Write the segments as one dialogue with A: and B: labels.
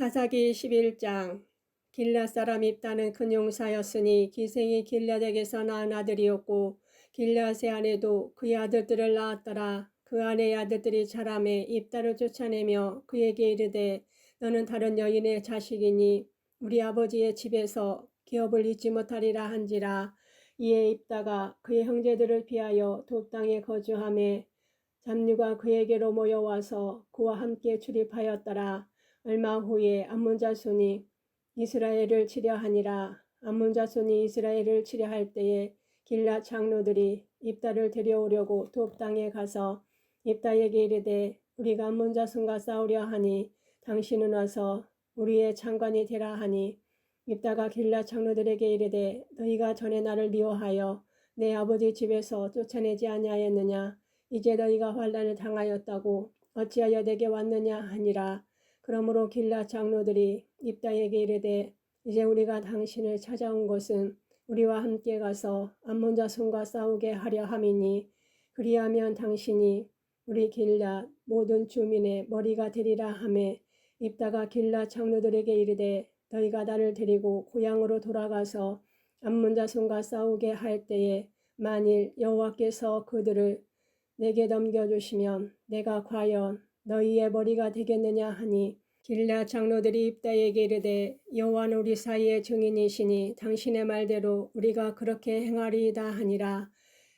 A: 사사기 11장 길라 사람 입다는 큰 용사였으니 기생이 길라덱에서 낳은 아들이었고 길라세 아내도 그의 아들들을 낳았더라. 그 아내의 아들들이 자람에 입다를 쫓아내며 그에게 이르되 너는 다른 여인의 자식이니 우리 아버지의 집에서 기업을 잊지 못하리라 한지라 이에 입다가 그의 형제들을 피하여 돕당에 거주함에 잡류가 그에게로 모여와서 그와 함께 출입하였더라. 얼마 후에 암몬 자손이 이스라엘을 치려하니라. 암몬 자손이 이스라엘을 치려할 때에 길라 장로들이 입다를 데려오려고 돕당에 가서 입다에게 이르되 우리가 암몬 자손과 싸우려 하니 당신은 와서 우리의 장관이 되라 하니 입다가 길라 장로들에게 이르되 너희가 전에 나를 미워하여 내 아버지 집에서 쫓아내지 아니하였느냐 이제 너희가 환란을 당하였다고 어찌하여 내게 왔느냐 하니라 그러므로 길라 장로들이 입다에게 이르되 이제 우리가 당신을 찾아온 것은 우리와 함께 가서 암몬 자손과 싸우게 하려 함이니 그리하면 당신이 우리 길라 모든 주민의 머리가 되리라 하매 입다가 길라 장로들에게 이르되 너희가 나를 데리고 고향으로 돌아가서 암몬 자손과 싸우게 할 때에 만일 여호와께서 그들을 내게 넘겨 주시면 내가 과연 너희의 머리가 되겠느냐 하니 길라 장로들이 입다에게 이르되 여호와는 우리 사이의 증인이시니 당신의 말대로 우리가 그렇게 행하리이다 하니라.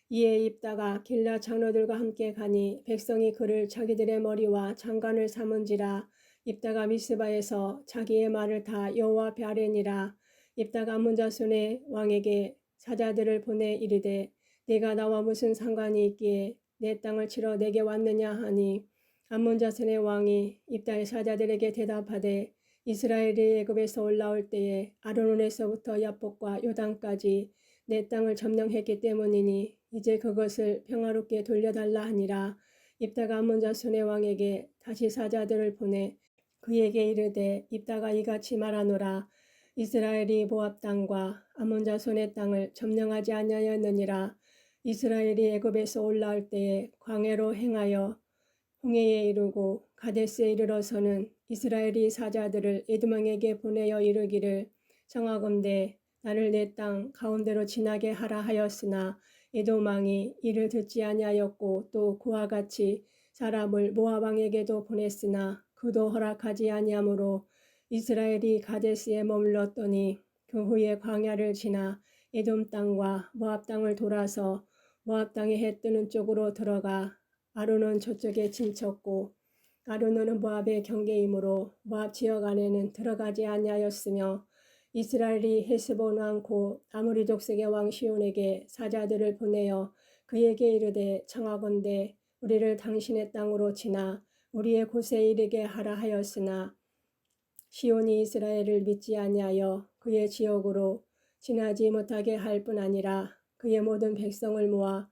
A: 이에 입다가 길라 장로들과 함께 가니 백성이 그를 자기들의 머리와 장관을 삼은지라. 입다가 미스바에서 자기의 말을 다 여호와 앞에 아뢰니라. 입다가 문자손의 왕에게 사자들을 보내 이르되 내가 나와 무슨 상관이 있기에 내 땅을 치러 내게 왔느냐 하니 암몬 자손의 왕이 입다의 사자들에게 대답하되 이스라엘이 애굽에서 올라올 때에 아르논에서부터 야복과 요단까지 내 땅을 점령했기 때문이니 이제 그것을 평화롭게 돌려달라 하니라. 입다가 암몬 자손의 왕에게 다시 사자들을 보내 그에게 이르되 입다가 이같이 말하노라. 이스라엘이 모압 땅과 암몬 자손의 땅을 점령하지 아니하였느니라. 이스라엘이 애굽에서 올라올 때에 광해로 행하여 홍해에 이르고 가데스에 이르러서는 이스라엘이 사자들을 에드망에게 보내어 이르기를 정하건대 나를 내 땅 가운데로 지나게 하라 하였으나 에도망이 이를 듣지 아니하였고 또 그와 같이 사람을 모압 왕에게도 보냈으나 그도 허락하지 아니하므로 이스라엘이 가데스에 머물렀더니 그 후에 광야를 지나 에돔 땅과 모압 땅을 돌아서 모압 땅에 해 뜨는 쪽으로 들어가 아론은 저쪽에 진쳤고 아론은 모압의 경계이므로 모압 지역 안에는 들어가지 아니하였으며 이스라엘이 헤스본 왕고 아무리 족속의 왕 시온에게 사자들을 보내어 그에게 이르되 청하건대 우리를 당신의 땅으로 지나 우리의 곳에 이르게 하라 하였으나 시온이 이스라엘을 믿지 아니하여 그의 지역으로 지나지 못하게 할 뿐 아니라 그의 모든 백성을 모아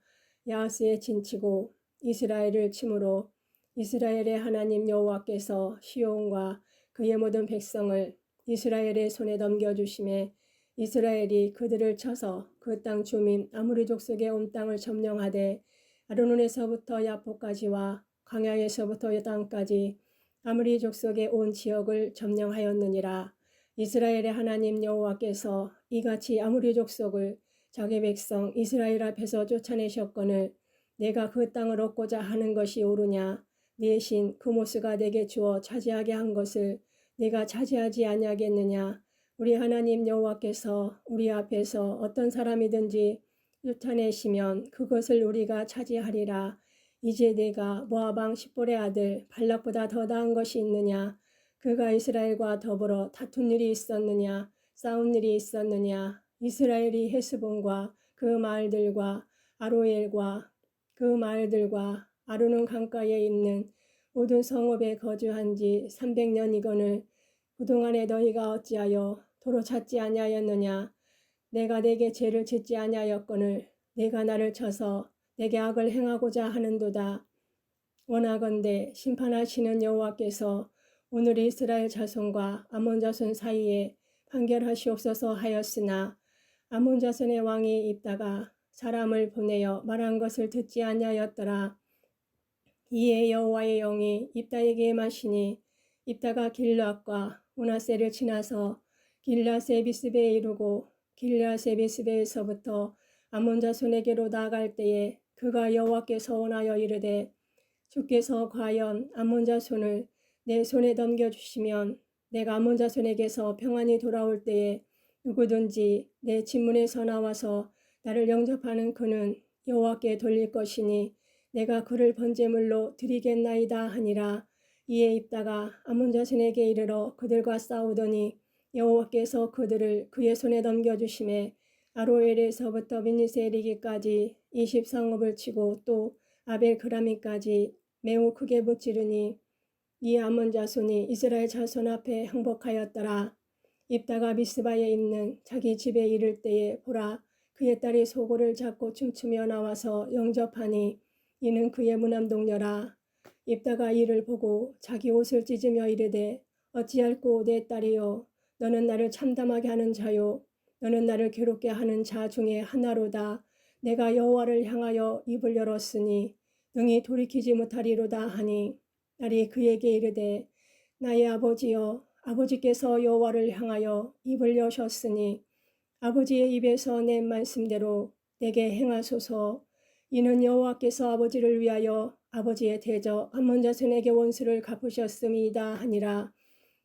A: 야스에 진치고 이스라엘을 침으로 이스라엘의 하나님 여호와께서 시온과 그의 모든 백성을 이스라엘의 손에 넘겨주심에 이스라엘이 그들을 쳐서 그 땅 주민 아무리 족속의 온 땅을 점령하되 아르논에서부터 야포까지와 광야에서부터 여당까지 아무리 족속의 온 지역을 점령하였느니라. 이스라엘의 하나님 여호와께서 이같이 아무리 족속을 자기 백성 이스라엘 앞에서 쫓아내셨거늘 내가 그 땅을 얻고자 하는 것이 옳으냐? 네 신 그모스가 내게 주어 차지하게 한 것을 내가 차지하지 아니하겠느냐? 우리 하나님 여호와께서 우리 앞에서 어떤 사람이든지 쫓아내시면 그것을 우리가 차지하리라. 이제 내가 모아방 십볼의 아들 발락보다 더 나은 것이 있느냐? 그가 이스라엘과 더불어 다툰 일이 있었느냐? 싸운 일이 있었느냐? 이스라엘이 헤스본과 그 마을들과 아로엘과 그 마을들과 아르논 강가에 있는 모든 성읍에 거주한 지 300년이거늘 그동안에 너희가 어찌하여 도로 찾지 아니하였느냐? 내가 내게 죄를 짓지 아니하였거늘 내가 나를 쳐서 내게 악을 행하고자 하는도다. 원하건대 심판하시는 여호와께서 오늘 이스라엘 자손과 아몬 자손 사이에 판결하시옵소서 하였으나 아몬 자손의 왕이 입다가 사람을 보내어 말한 것을 듣지 아니하였더라. 이에 여호와의 영이 입다에게 마시니 입다가 길락과 문하세를 지나서 길라세 비스베에 이르고 길라세 비스베에서부터 아몬 자손에게로 나아갈 때에 그가 여호와께 서 원하여 이르되 주께서 과연 아몬 자손을 내 손에 넘겨주시면 내가 아몬 자손에게서 평안히 돌아올 때에 누구든지 내 집문에서 나와서 나를 영접하는 그는 여호와께 돌릴 것이니 내가 그를 번제물로 드리겠나이다 하니라 이에 입다가 아몬 자손에게 이르러 그들과 싸우더니 여호와께서 그들을 그의 손에 넘겨주심에 아로엘에서부터 미니세 이르기까지 20성읍을 치고 또 아벨 그라미까지 매우 크게 무찌르니 이 아몬 자손이 이스라엘 자손 앞에 항복하였더라. 입다가 미스바에 있는 자기 집에 이를 때에 보라 그의 딸이 소고를 잡고 춤추며 나와서 영접하니 이는 그의 무남동녀라. 입다가 이를 보고 자기 옷을 찢으며 이르되 어찌할꼬 내 딸이요 너는 나를 참담하게 하는 자요 너는 나를 괴롭게 하는 자 중에 하나로다. 내가 여호와를 향하여 입을 열었으니 능히 돌이키지 못하리로다 하니 딸이 그에게 이르되 나의 아버지여 아버지께서 여호와를 향하여 입을 여셨으니 아버지의 입에서 낸 말씀대로 내게 행하소서. 이는 여호와께서 아버지를 위하여 아버지의 대적 한문 자손에게 원수를 갚으셨음이다 하니라.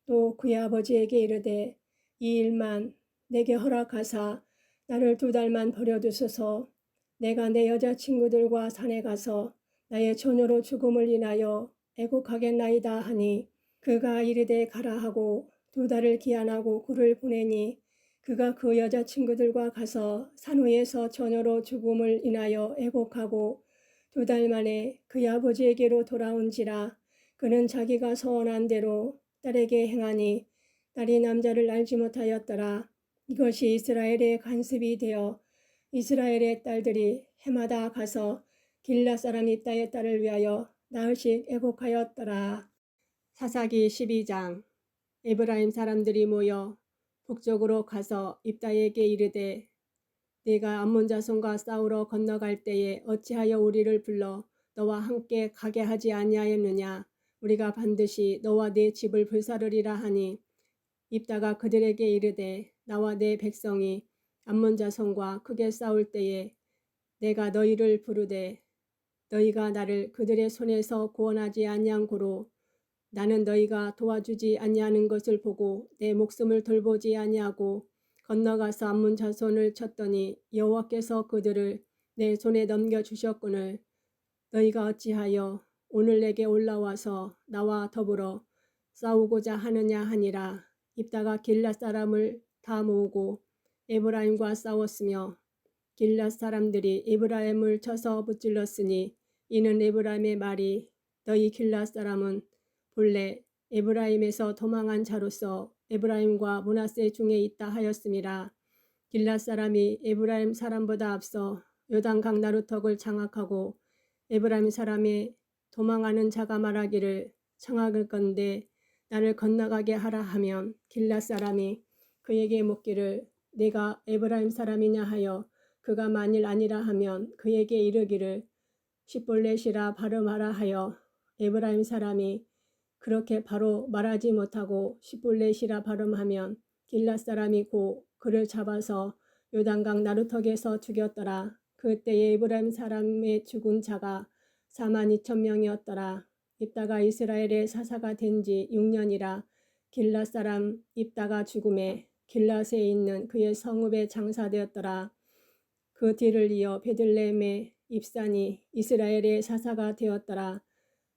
A: 또 그의 아버지에게 이르되 이 일만 내게 허락하사 나를 두 달만 버려두소서. 내가 내 여자친구들과 산에 가서 나의 처녀로 죽음을 인하여 애곡하겠나이다 하니 그가 이르되 가라 하고 두 달을 기한하고 그를 보내니 그가 그 여자 친구들과 가서 산후에서 처녀로 죽음을 인하여 애곡하고 두 달 만에 그의 아버지에게로 돌아온지라 그는 자기가 서원한 대로 딸에게 행하니 딸이 남자를 알지 못하였더라. 이것이 이스라엘의 간습이 되어 이스라엘의 딸들이 해마다 가서 길라 사람 이 따의 딸을 위하여 나흘씩 애곡하였더라. 사사기 12장 에브라임 사람들이 모여 북쪽으로 가서 입다에게 이르되 네가 암몬 자손과 싸우러 건너갈 때에 어찌하여 우리를 불러 너와 함께 가게 하지 아니하였느냐? 우리가 반드시 너와 네 집을 불사르리라 하니. 입다가 그들에게 이르되 나와 내 백성이 암몬 자손과 크게 싸울 때에 내가 너희를 부르되 너희가 나를 그들의 손에서 구원하지 아니한 고로 나는 너희가 도와주지 아니하는 것을 보고 내 목숨을 돌보지 아니하고 건너가서 암문 자손을 쳤더니 여호와께서 그들을 내 손에 넘겨 주셨거늘. 너희가 어찌하여 오늘 내게 올라와서 나와 더불어 싸우고자 하느냐 하니라. 입다가 길랏 사람을 다 모으고 에브라임과 싸웠으며 길랏 사람들이 에브라임을 쳐서 붙질렀으니 이는 에브라임의 말이 너희 길랏 사람은 본래 에브라임에서 도망한 자로서 에브라임과 문하세 중에 있다 하였음이라 길랏 사람이 에브라임 사람보다 앞서 요단 강 나루 턱을 장악하고 에브라임 사람이 도망하는 자가 말하기를 청악을 건데 나를 건너가게 하라 하면 길랏 사람이 그에게 묻기를 내가 에브라임 사람이냐 하여 그가 만일 아니라 하면 그에게 이르기를 시볼렛이라 발음하라 하여 에브라임 사람이 그렇게 바로 말하지 못하고 시볼렛이라 발음하면 길랏 사람이 고 그를 잡아서 요단강 나루턱에서 죽였더라. 그때에 에브라임 사람의 죽은 자가 4만 2천 명이었더라. 입다가 이스라엘의 사사가 된 지 6년이라 길랏 사람 입다가 죽음에 길랏에 있는 그의 성읍에 장사되었더라. 그 뒤를 이어 베들레헴의 입산이 이스라엘의 사사가 되었더라.